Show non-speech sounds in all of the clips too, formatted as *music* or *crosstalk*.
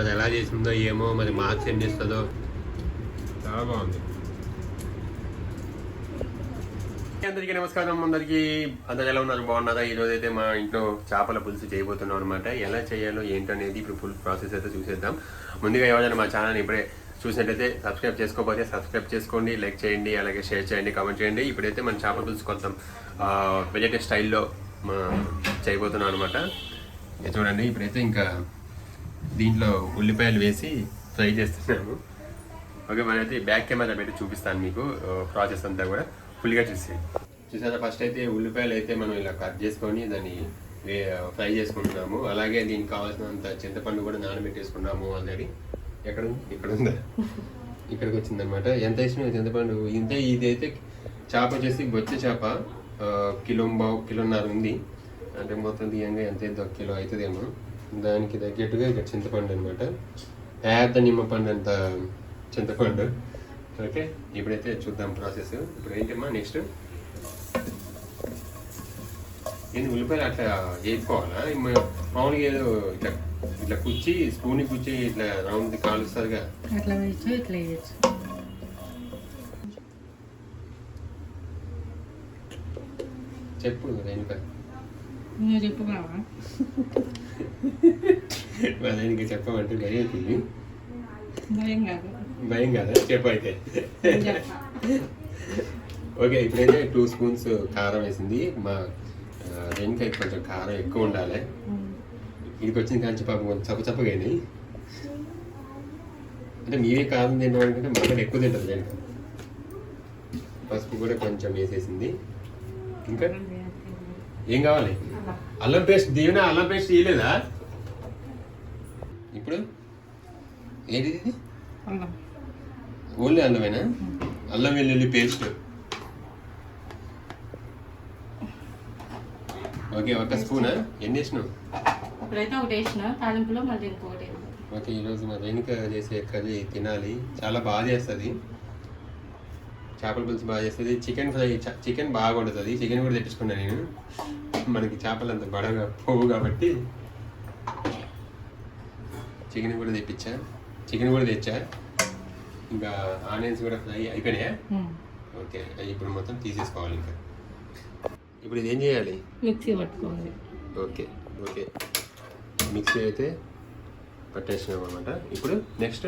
అది ఎలా చేసిందో ఏమో మరి మార్క్స్ ఎన్ని ఇస్తుందో చాలా బాగుంది. అందరికీ నమస్కారం అందరికీ అందరు ఎలా ఉన్నారు? బాగున్నారా? ఈ రోజు అయితే మా ఇంట్లో చేపల పులుసు చేయబోతున్నాం అనమాట ఎలా చేయాలో ఏంటనేది ఇప్పుడు ఫుల్ ప్రాసెస్ అయితే చూసేద్దాం. ముందుగా ఎవరైనా మా ఛానల్ ఇప్పుడే చూసినట్టయితే సబ్స్క్రైబ్ చేసుకోకపోతే సబ్స్క్రైబ్ చేసుకోండి లైక్ చేయండి అలాగే షేర్ చేయండి కామెంట్ చేయండి. ఇప్పుడైతే మన చేపల పులుసు కొంచెం వెజిటేరియన్ స్టైల్లో మా చేయబోతున్నాం అనమాట చూడండి ఇప్పుడైతే ఇంకా దీంట్లో ఉల్లిపాయలు వేసి ఫ్రై చేస్తున్నాము ఓకే మనైతే బ్యాక్ కెమెరా పెట్టి చూపిస్తాను మీకు ప్రాసెస్ అంతా కూడా ఫుల్గా చూసి. చూసారా ఫస్ట్ అయితే ఉల్లిపాయలు అయితే మనం ఇలా కట్ చేసుకొని దాన్ని ఫ్రై చేసుకుంటున్నాము. అలాగే దీనికి కావాల్సినంత చింతపండు కూడా నానబెట్టేసుకున్నాము ఆల్రెడీ. ఎక్కడ ఉంది? ఇక్కడ ఉందా? ఇక్కడికి వచ్చిందనమాట ఎంత వేసిన చింతపండు ఇంత ఇదైతే చేప వచ్చేసి బొచ్చ చేప కిలో బావు కిలోన్నర ఉంది. అంటే మొత్తం తీయంగా ఎంత అయితే ఒక కిలో అవుతుందేమో. దానికి తగ్గట్టుగా ఇక్కడ చింతపండు అనమాట పెద్ద నిమ్మపండు అంత చింతపండు. ఓకే ఇప్పుడైతే చూద్దాం ప్రాసెస్. ఇప్పుడు ఏంటమ్మా నెక్స్ట్? ఏంది ఉల్లిపాయలు అట్లా వేసుకోవాలా మామూలుగా ఏదో ఇట్లా ఇట్లా కుచ్చి స్పూన్ కుచ్చి ఇట్లా రౌండ్ కాలుస్తారుగా. అట్లా వేయచ్చు ఇట్లా వేయచ్చు. చెప్పు రేణుక నువ్వు చెప్పు రేణుక చెప్పమంటే భయం అవుతుంది. భయం కాదు. భయం కదా? చెప్పు అయితే నేను చెప్పా. ఓకే ఇప్పుడైతే టూ స్పూన్స్ కారం వేసింది. మా రేణుకకి కొంచెం కారం ఎక్కువ ఉండాలి. ఇదికి వచ్చిన కాంచి పాపం కొంచెం చప్ప చప్పగా అయినాయి అంటే మీరే కారం తినడం అనుకుంటే మటన్ ఎక్కువ తింటుంది రేణుక పసుపు కూడా కొంచెం వేసేసింది. ఇంకా? ఏం కావాలి? అల్లం పేస్ట్ దీవెన అల్లం పేస్ట్ తీయలేదా ఇప్పుడు? ఏంటి ఇది? అల్లం. ఓన్లీ అల్లమేనా? అల్లం వెల్లుల్లి పేస్ట్. ఓకే ఒక స్పూనా? ఎన్ని వేసినావు ఇప్పుడైతే ఒకటి వేసిన తాలింపులో మళ్ళీ ఇంకొకటి వేయాలి. ఓకే ఈరోజు మా వెనుక చేసే కర్రీ తినాలి. చాలా బాగా చేస్తుంది. చేపల పులుసు బాగా చేస్తుంది. చికెన్ ఫ్రై చికెన్ బాగా వండుతుంది. చికెన్ కూడా తెప్పించుకున్నా నేను. మనకి చేపలు అంత బడగా పోవు కాబట్టి చికెన్ కూడా తెప్పించా. చికెన్ కూడా తెచ్చా. ఇంకా ఆనియన్స్ కూడా ఫ్రై అయిపోయినాయా. ఓకే అవి ఇప్పుడు మొత్తం తీసేసుకోవాలి ఇంకా. ఇప్పుడు ఇది ఏం చేయాలి? మిక్సీ పట్టుకోవాలి. Okay okay. మిక్సీ అయితే పట్టేసినాం అనమాట ఇప్పుడు నెక్స్ట్?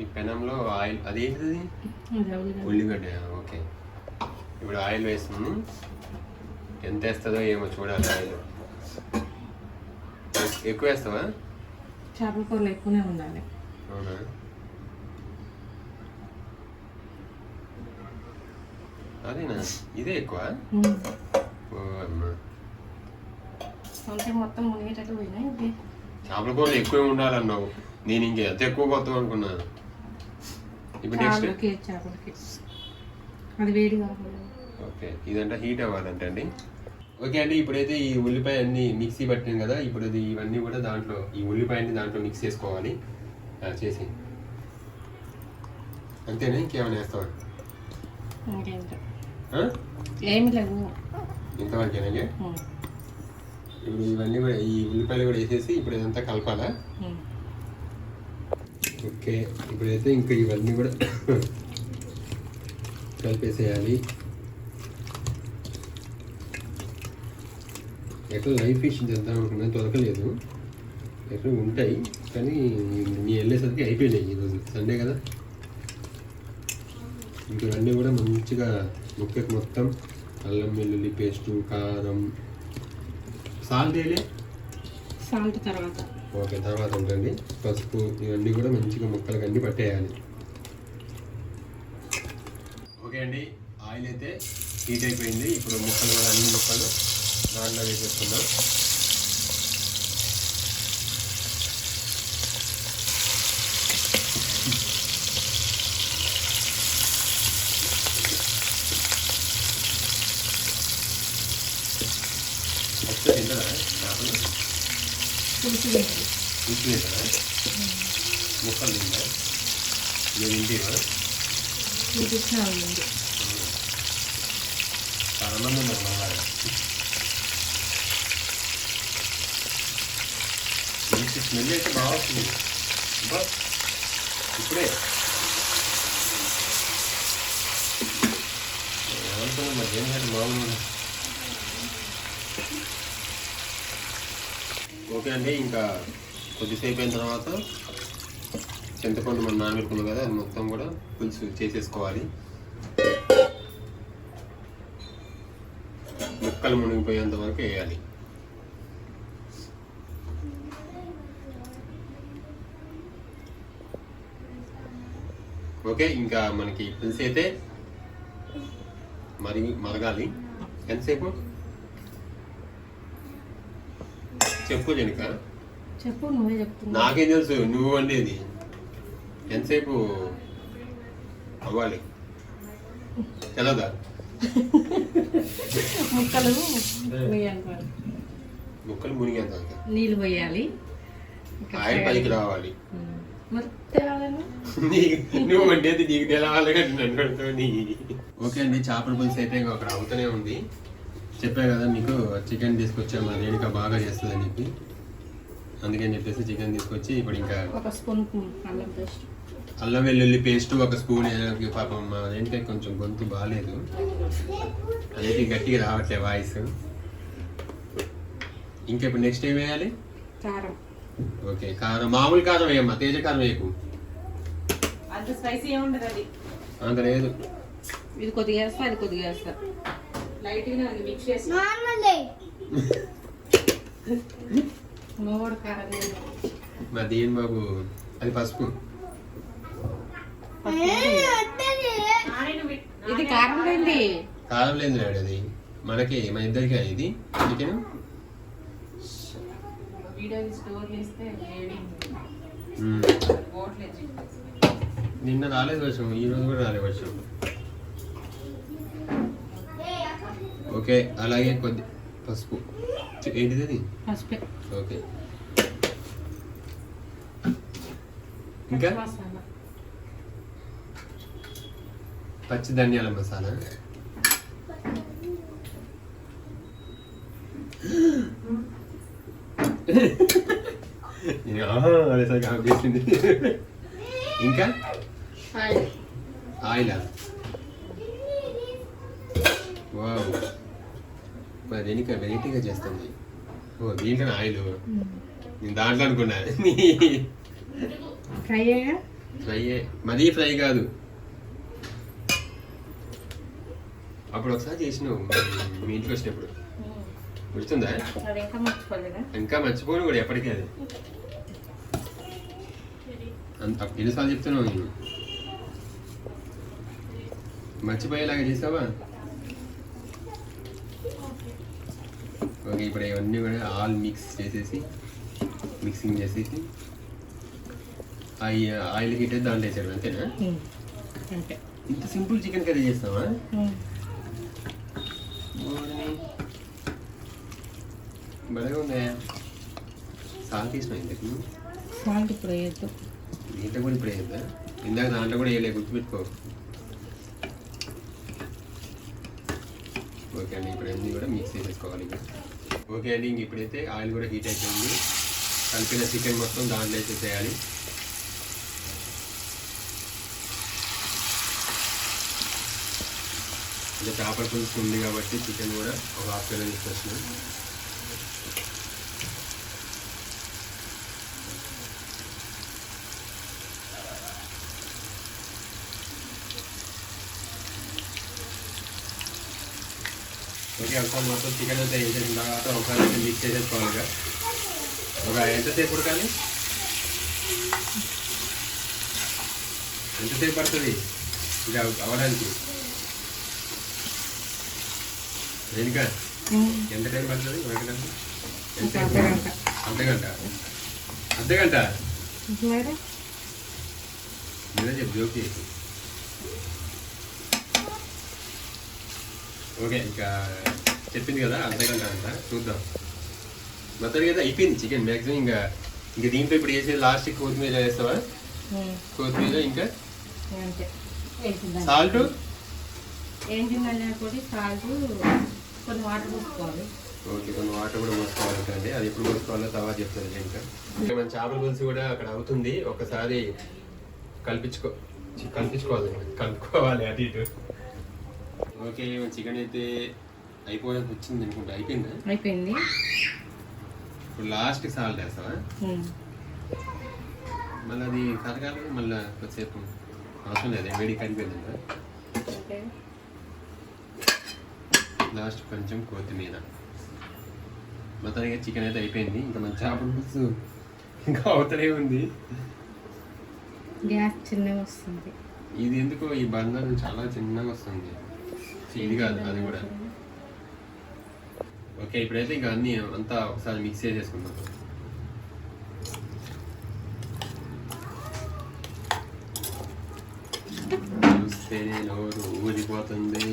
ఈ పెనంలో ఆయిల్ అదేంటిది? అది ఉల్లిగడ్డ. ఉల్లిగడ్డ ఓకే. ఇప్పుడు ఆయిల్ వేస్తాము ఎంత వేస్తుందో ఏమో చూడాలి ఆయిల్. ఎక్కువ వేస్తావా? చేపల కూరలు ఎక్కువనే ఉండాలి. అవునా? అదేనా? ఇదే ఎక్కువ. ఓ అమ్మా. మొత్తం మునిగేటట్టు చేపల కూరలు ఎక్కువ ఉండాలన్నావు. నేను ఇంక ఎంత ఎక్కువ కొత్త అనుకున్నా? ఇప్పుడు నెక్స్ట్? అది వేడి కావాలి ఓకే. ఇదంటే హీట్ అవ్వాలంటే అండి ఓకే అండి ఇప్పుడైతే ఈ ఉల్లిపాయ అన్ని మిక్సీ పట్టినాం కదా ఇప్పుడు ఇది ఇవన్నీ కూడా దాంట్లో ఈ ఉల్లిపాయని దాంట్లో మిక్స్ చేసుకోవాలి. చేసి అంతేనా? ఇంకేమైనా వేస్తావా? ఏమి లేవు. ఇంతవరకేనా. ఇప్పుడు ఇవన్నీ కూడా ఈ ఉల్లిపాయలు కూడా వేసేసి ఇప్పుడు ఇదంతా కలపాలా. ఓకే. ఇప్పుడైతే ఇంకా ఇవన్నీ కూడా *coughs* కలిపేసేయాలి. ఎట్లా లైఫ్ ఫిష్ చేద్దాం అనుకున్నా దొరకలేదు. ఎట్లా ఉంటాయి కానీ నీ వెళ్ళేసరికి అయిపోయినాయి ఈరోజు సండే కదా? ఇంక ఇవన్నీ కూడా మంచిగా ముక్కకి మొత్తం అల్లం వెల్లుల్లి పేస్టు కారం. సాల్ట్ వేయలే? సాల్ట్ తర్వాత. ఓకే తర్వాత ఉండండి. పసుపు ఇవన్నీ కూడా మంచిగా ముక్కలకు అన్ని పట్టేయాలి. ఓకే అండి ఆయిల్ అయితే హీట్ అయిపోయింది. ఇప్పుడు ముక్కలు కూడా అన్ని ముక్కలు. దాంట్లో వేసేసుకుందాం ఒకసారి తింటారా చేపలు పులుసు వేయాలి పులుసు తింటారా ముక్కలు తింటా నేను ఇంటివా చూపించిన ఉంది చాలా మంది ఉన్నారు మళ్ళా మంచి స్మెల్ అయితే బాగా వస్తుంది బట్ ఇప్పుడే ఏమనుకున్నా మరి ఏం కాదు బాగుంది ఓకే అండి ఇంకా కొద్దిసేపు అయిన తర్వాత చింతపండు మనం నానబెట్టుకున్నాం కదా అది మొత్తం కూడా పులుసు చేసేసుకోవాలి. ముక్కలు మునిగిపోయేంత వరకు వేయాలి. ఓకే ఇంకా మనకి పులుసు అయితే మరి మరగాలి? ఎంతసేపు? చెప్పు జనిక. చెప్పు నువ్వే చెప్తున్నా నాకేం తెలుసు నువ్వు వండేది. ఎంతసేపు అవ్వాలి? తెలదా *laughs* ముక్కలు. ముక్కలు మునిగేంత. నీళ్ళు పోయాలి. ఆయిల్ పైకి రావాలి. నువ్వు వండేది నీకు ఓకే అండి చేపల పులుసు అయితే ఇంకా అక్కడ అవుతూనే ఉంది. చెప్పా కదా మీకు చికెన్ తీసుకొచ్చాము అది రేణుక బాగా చేస్తుందని చెప్పి. అందుకని చెప్పేసి చికెన్ తీసుకొచ్చి ఇప్పుడు ఇంకా ఒక స్పూన్ అల్లం పేస్ట్. అల్లం వెల్లుల్లి పేస్ట్ ఒక స్పూన్ పాపం మా రేణుక కొంచెం గొంతు బాగాలేదు. అదైతే గట్టిగా రావట్లే వాయిస్. ఇంకా ఇప్పుడు నెక్స్ట్ ఏం వేయాలి? కారం. ఓకే కారం మామూలు కారం వేయమ్మా తేజ కారం వేయకు. అంత స్పైసీ ఏముండదు అది. అంత లేదు. ఇది కొద్దిగా వేస్తా అది కొద్దిగా వేస్తా. లైట్గా అది మిక్స్ చేసి నువ్వు కూడా కారం. మా దీని బాబు? అది పసుపు. ఇది కారం లేండి కారం లేదు అది. మనకి మన ఇద్దరికి ఇది. చికెన్? స్టోర్ చేస్తే నిన్న రాలేదు వర్షం ఈ రోజు కూడా రాలేదు వర్షం ఓకే అలాగే కొద్ది పసుపు. ఏంటిది పసుపు. ఓకే. ఇంకా? పచ్చి ధనియాల మసాలా. నేను, ఆహా, అదే సరిగ్గా ఆఫ్ చేసింది ఇంకా ఆయిల్ ఆయిలా వావ్ మరి వెరైటీగా చేస్తుంది ఓ దీంట్లో ఆయిల్ నేను దాంట్లో అనుకున్నా ఫ్రై ఫ్రై మరీ ఫ్రై కాదు. అప్పుడు ఒకసారి చేసినావు. మీ ఇంటికి వచ్చినప్పుడు. గుర్తుందా ఇంకా మర్చిపోను కూడా ఎప్పటికీ అది అంత ఎన్నిసార్లు చెప్తున్నావు నేను మర్చిపోయేలాగా చేసావా ఓకే ఇప్పుడు ఇవన్నీ కూడా ఆల్ మిక్స్ చేసేసి మిక్సింగ్ చేసేసి ఆయి- ఆయిల్ అయితే దాంట్లో వేసాడు అంతేనా అంతే ఇంత సింపుల్ చికెన్ కర్రీ చేస్తావా భలే ఉందా సాల్ట్ వేసినా ఇంతకు సాల్ట్ ఇప్పుడు వేయద్దు. దీంట్లో కూడా ఇప్పుడు వేయద్దా? ఇందాక దాంట్లో కూడా వేయలే గుర్తుపెట్టుకో. ఓకే అండి ఇప్పుడు అన్నీ కూడా మిక్స్ చేసేసుకోవాలి ఇక. ఓకే అండి ఇంక ఇప్పుడైతే ఆయిల్ కూడా హీట్ అయిపోయింది. కలిపిన చికెన్ మొత్తం దాంట్లో వేసేసేయాలి అంటే చేపల పులుసు ఉంది కాబట్టి చికెన్ కూడా ఒక హాఫ్ కిలో తీసుకొచ్చినాం. ఒకసారి మొత్తం చికెన్ అంతా వేసేసిన తర్వాత ఒకసారి అయితే మిక్స్ చేసేసుకోవాలి. ఒక ఎంతసేపు ఉడకాలి? ఎంతసేపు పడుతుంది? ఇది అవ- అవ్వడానికి దేనిక ఎంత టైం పడుతుంది? ఎంతసేపు అర్ధగంట. అర్ధ గంట అర్ధ గంట చెప్పు జోకి ఓకే ఇంకా చెప్పింది కదా అర్ధ గంట అంట. చూద్దాం. మొత్తం కదా అయిపోయింది చికెన్ మ్యాక్సిమం ఇంకా. ఇంకా దీంట్లో ఇప్పుడు వేసేది లాస్ట్ కొత్తిమీర వేస్తావా? కొత్తిమీర ఇంకా? సాల్ట్ ఏంటిందండి పొడి సాల్ట్ కొన్ని వాటర్ పోసుకోవాలి. ఓకే కొన్ని వాటర్ కూడా పోసుకోవాలంటే అది ఎప్పుడు పోసుకోవాలో తర్వాత చెప్తాను ఇంకా. ఇంకా మన చేపల పులుసు కూడా అక్కడ అవుతుంది. ఒకసారి కల్పించుకో కల్పించుకోవాలి కలుపుకోవాలి అటు ఇటు. ఓకే చికెన్ అయితే అయిపోవడానికి వచ్చింది అనుకుంటా. అయిపోయిందా? అయిపోయింది. ఇప్పుడు లాస్ట్ సాల్ట్ వేస్తావా. మళ్ళీ అది కరగాలి మళ్ళీ కొద్దిసేపు అవసరం లేదు. వేడి ఓకే. లాస్ట్ కొంచెం కొత్తిమీర. మొత్తానికి చికెన్ అయితే అయిపోయింది. ఇంకా మన చేపల పులుసు ఇంకా అవతలే ఉంది. గ్యాస్ చిన్నగా వస్తుంది. ఇది ఎందుకో ఈ బంగారం చాలా చిన్నగా వస్తుంది. ఇది కాదు అది కూడా. ఓకే ఇప్పుడైతే ఇంకా అన్నీ అంతా ఒకసారి మిక్స్ చేసేసుకుందాం చూస్తేనే నోరు ఊరిపోతుంది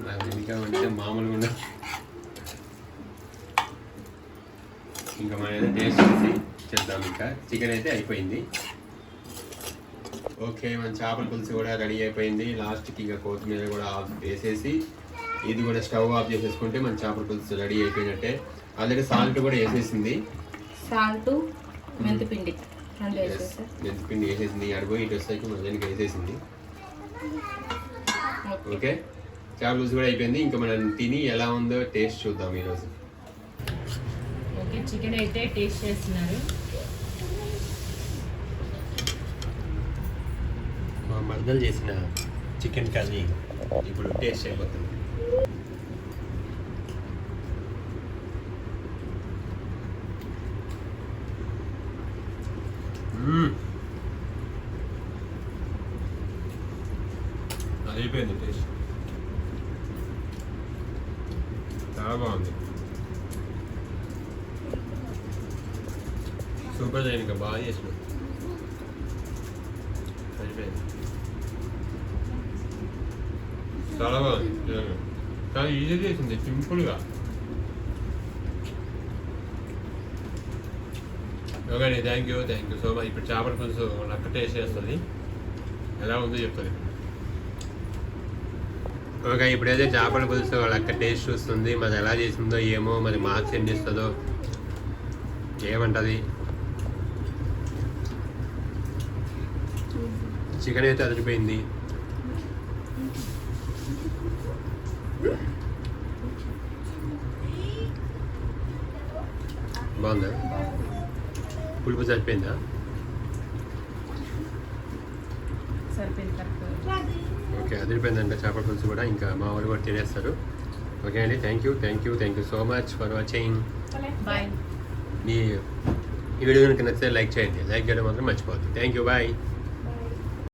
నాకు ఇంకా అంటే మామూలుగా ఉండదు ఇంకా మనం ఏదో టేస్ట్ చేసి చేద్దాం ఇంకా చికెన్ అయితే అయిపోయింది ఓకే మన చేపల పులుసు కూడా రెడీ అయిపోయింది లాస్ట్కి ఇంకా కొత్తిమీర కూడా ఆఫ్ వేసేసి ఇది కూడా స్టవ్ ఆఫ్ చేసేసుకుంటే మన చేపల పులుసు రెడీ అయిపోయినట్టే. ఆల్రెడీ సాల్ట్ కూడా వేసేసింది. సాల్ట్ మెంతిపిండి. మెంతిపిండి వేసేసింది. అడుగు ఇటు వస్తాయి మొదలకి వేసేసింది. ఓకే? చేపల పులుసు కూడా అయిపోయింది. ఇంకా మనం తిని ఎలా ఉందో టేస్ట్ చూద్దాం ఈరోజు. ఓకే చికెన్ అయితే టేస్ట్ చేస్తున్నారు. మా మర్దలు చేసిన చికెన్ కర్రీ. ఇప్పుడు టేస్ట్ అయిపోతుంది. మ్మ్. అది అయిపోయింది టేస్ట్ చాలా బాగుంది సూపర్ చేయను ఇంకా బాగా చేసిన అయిపోయింది చాలా బాగుంది నిజంగా. చాలా ఈజీ చేసింది సింపుల్గా okay thank you thank you so much ఇప్పుడు చేపల పులుసు నక్క టేస్ట్ చేస్తుంది. ఎలా ఉందో చెప్తుంది ఓకే ఇప్పుడైతే చేపల పులుసు లక్క టేస్ట్ చూస్తుంది. మరి ఎలా చేసిందో ఏమో మరి మార్క్స్ ఎన్ని ఇస్తుందో చికెన్ అయితే అదిరిపోయింది. బాగుందా? పులుపు సరిపోయిందా? ఓకే అదిరిపోయిందంట చేపల పులుసు కూడా. ఇంకా మా వాళ్ళు కూడా తినేస్తారు. ఓకే అండి thank you thank you thank you so much for watching మీ ఈ వీడియో కనుక నచ్చితే లైక్ చేయండి. లైక్ చేయడం మాత్రం మర్చిపోవద్దు. Thank you bye